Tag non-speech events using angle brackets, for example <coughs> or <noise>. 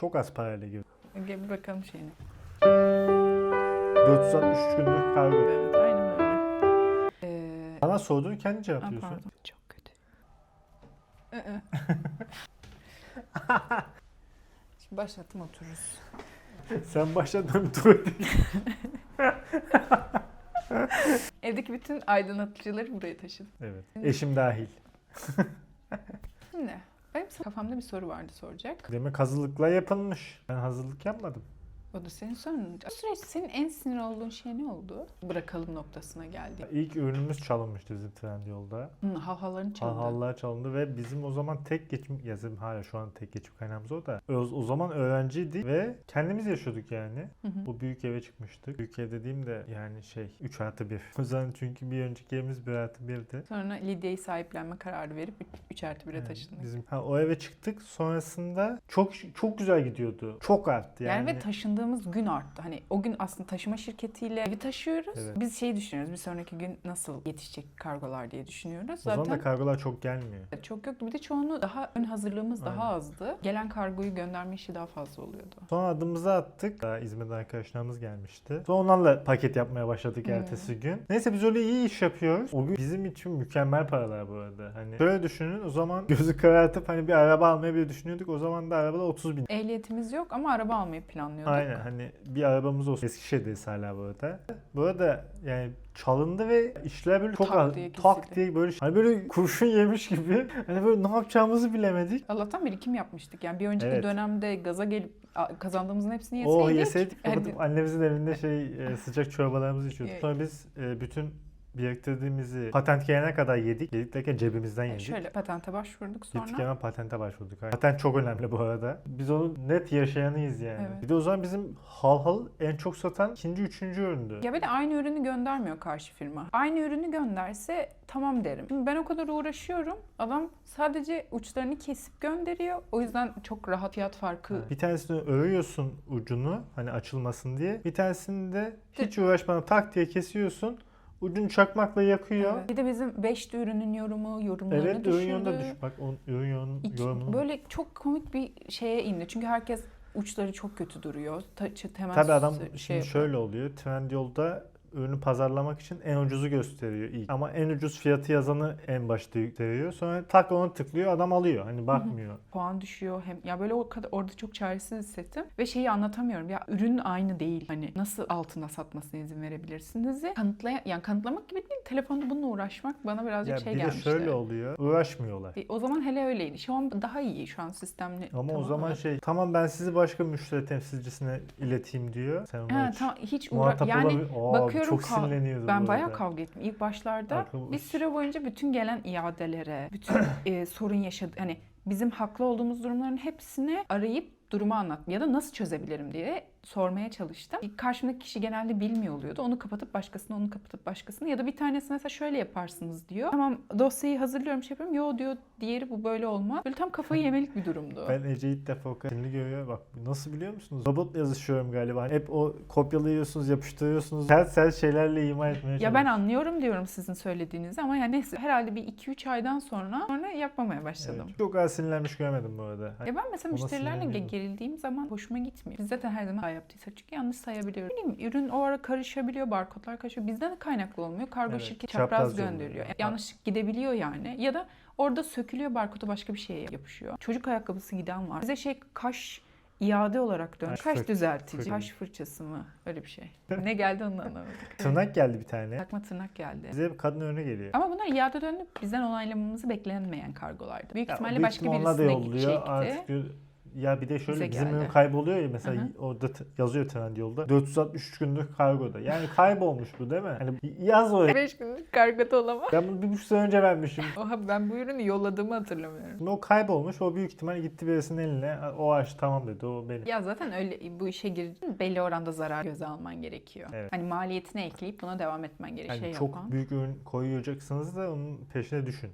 Çok az parayla girdi. Gel bir bakalım şeyine. 463 günlük kargo. Evet aynen öyle. Ee, Bana sorduğun kendi aa, cevaplıyorsun. pardon. Çok kötü. Ee. <laughs> Şimdi başlattım otururuz. Sen başladın bir tuvalete <laughs> Evdeki bütün aydınlatıcıları buraya taşıdım. Evet. Eşim dahil. Şimdi benim kafamda bir soru vardı soracak. Demek hazırlıkla yapılmış. Ben hazırlık yapmadım. O da senin sorunun. O süreçte senin en sinir olduğun şey ne oldu? Bırakalım noktasına geldi. İlk ürünümüz çalınmıştı bizim Trendyol'da. Hı, Havhaların çalındı. Hallar çalındı ve bizim o zaman tek geçim, yazım hala şu an tek geçim kaynağımız o da. O, o zaman öğrenciydik ve kendimiz yaşıyorduk yani. Hı hı. Bu büyük eve çıkmıştık. Büyük ev dediğim de yani şey 3 artı 1. O zaman çünkü bir önceki evimiz 1 artı 1'di. Sonra Lidya'yı sahiplenme kararı verip 3 artı 1'e Yani taşındık. Bizim ha, o eve çıktık. Sonrasında çok çok güzel gidiyordu. Çok arttı Yani, yani. ve taşındığımız gün arttı. Hani o gün aslında taşıma şirketiyle evi taşıyoruz. Evet. Biz şey düşünüyoruz. Bir sonraki gün nasıl yetişecek kargolar diye düşünüyoruz. o zaman Zaten da kargolar çok gelmiyor. çok yoktu. Bir de çoğunu daha ön hazırlığımız daha Aynen. azdı. Gelen kargoyu gönderme işi daha fazla oluyordu. Sonra adımızı attık. Daha İzmir'de arkadaşlarımız gelmişti. Sonra onlarla paket yapmaya başladık Hmm. ertesi gün. Neyse biz öyle iyi iş yapıyoruz. O gün bizim için mükemmel paralar bu arada. Hani şöyle düşünün o zaman <laughs> gözü karartıp hani bir araba almayı bile düşünüyorduk. O zaman da arabada 30 bin. Ehliyetimiz yok ama araba almayı planlıyorduk. Aynen hani bir arabamız olsun. Eskişehir'deyiz hala bu arada. Bu arada yani çalındı ve işler böyle çok Tak az, diye tak kesildi. diye böyle hani böyle kurşun yemiş gibi hani böyle ne yapacağımızı bilemedik. Allah'tan birikim yapmıştık. Yani bir önceki Evet. dönemde gaza gelip a- kazandığımızın hepsini yeseydik. O yeseydik <laughs> yani- annemizin evinde şey e, sıcak çorbalarımızı içiyorduk. Evet. Sonra biz e, bütün biriktirdiğimizi patent gelene kadar yedik. Yedik derken cebimizden Yani yedik. şöyle patente başvurduk sonra. Gittik hemen patente başvurduk. Patent çok önemli bu arada. Biz onun net yaşayanıyız yani. Evet. Bir de o zaman bizim hal hal en çok satan ikinci, üçüncü üründü. Ya bir de aynı ürünü göndermiyor karşı firma. Aynı ürünü gönderse tamam derim. Şimdi ben o kadar uğraşıyorum. Adam sadece uçlarını kesip gönderiyor. O yüzden çok rahat fiyat farkı. Bir tanesini örüyorsun ucunu hani açılmasın diye. Bir tanesini de hiç uğraşmadan tak diye kesiyorsun. Ucunu çakmakla yakıyor. Evet. Bir de bizim 5 ürünün yorumu, yorumlarını Evet, ürün düşürdü. yorumunda düş. Bak o ürün yorumunu. böyle çok komik bir şeye indi. Çünkü herkes uçları çok kötü duruyor. Ta, temel Tabii adam şey şimdi şöyle oluyor. Trendyol'da ürünü pazarlamak için en ucuzu gösteriyor ilk. Ama en ucuz fiyatı yazanı en başta gösteriyor. Sonra tak onu tıklıyor adam alıyor. Hani bakmıyor. puan düşüyor hem ya böyle o kadar orada çok çaresiz hissettim ve şeyi anlatamıyorum ya ürün aynı değil hani nasıl altında satmasına izin verebilirsiniz diye kanıtlaya yani kanıtlamak gibi değil telefonda bununla uğraşmak bana birazcık Ya şey bir de gelmişti. şöyle oluyor. Uğraşmıyorlar. E, O zaman hele öyleydi. Şu an daha iyi şu an sistemli. Ama o tamam zaman ama- şey tamam ben sizi başka müşteri temsilcisine ileteyim diyor. Sen ona Ha, hiç tamam, hiç uğra yani olamıyor. Aa, bakıyorum çok kav- sinirleniyordu ben bayağı kavga ettim. İlk başlarda Aklı- bir süre boyunca bütün gelen iadelere, bütün <coughs> e, sorun yaşadı hani bizim haklı olduğumuz durumların hepsini arayıp durumu anlat ya da nasıl çözebilirim diye sormaya çalıştım. Karşımdaki kişi genelde bilmiyor oluyordu. Onu kapatıp başkasına, onu kapatıp başkasına ya da bir tanesi mesela şöyle yaparsınız diyor. Tamam dosyayı hazırlıyorum şey yapıyorum. Yo diyor diğeri bu böyle olmaz. Böyle tam kafayı yemelik bir durumdu. Ben Ece ilk defa o kadar görüyor. Bak nasıl biliyor musunuz? Robot yazışıyorum galiba. Hep o kopyalıyorsunuz, yapıştırıyorsunuz. Sert sert şeylerle ima etmeye Ya ben anlıyorum diyorum sizin söylediğinizi ama yani neyse herhalde bir 2-3 aydan sonra sonra yapmamaya başladım. Evet, çok az sinirlenmiş görmedim bu arada. Ya ben mesela Ona müşterilerle gerildiğim zaman hoşuma gitmiyor. Biz zaten her zaman hata yaptıysak çünkü yanlış sayabiliyoruz. Bileyim, ürün o ara karışabiliyor, barkodlar karışıyor. Bizden de kaynaklı olmuyor. Kargo Evet, şirketi çapraz çapraz gönderiyor. Yani yanlışlık gidebiliyor yani. Ya da orada sökülüyor barkodu başka bir şeye yapışıyor. Çocuk ayakkabısı giden var. Bize şey kaş iade olarak dön. Kaş düzeltici. Kaş fırçası mı? Öyle bir şey. <laughs> ne geldi onu anlamadık. <laughs> tırnak geldi bir tane. Takma tırnak geldi. Bize kadın örneği geliyor. Ama bunlar iade dönüp bizden onaylamamızı beklenmeyen kargolardı. Büyük Ya, ihtimalle büyük başka birisine gidecekti. Artık ya bir de şöyle Bize bizim geldi. ürün kayboluyor ya mesela Hı orada yazıyor Trendyol'da 463 günlük kargoda. Yani kaybolmuş bu değil mi? Hani yaz oraya. 5 günlük kargoda olamaz. Ben bunu bir buçuk sene önce vermişim. Oha ben bu ürünü yolladığımı hatırlamıyorum. Şimdi o kaybolmuş. O büyük ihtimal gitti birisinin eline. O aç tamam dedi. O benim. Ya zaten öyle bu işe girdin belli oranda zarar göze alman gerekiyor. Evet. Hani maliyetini ekleyip buna devam etmen gerekiyor. Yani şey çok yapan. büyük ürün koyacaksınız da onun peşine düşün.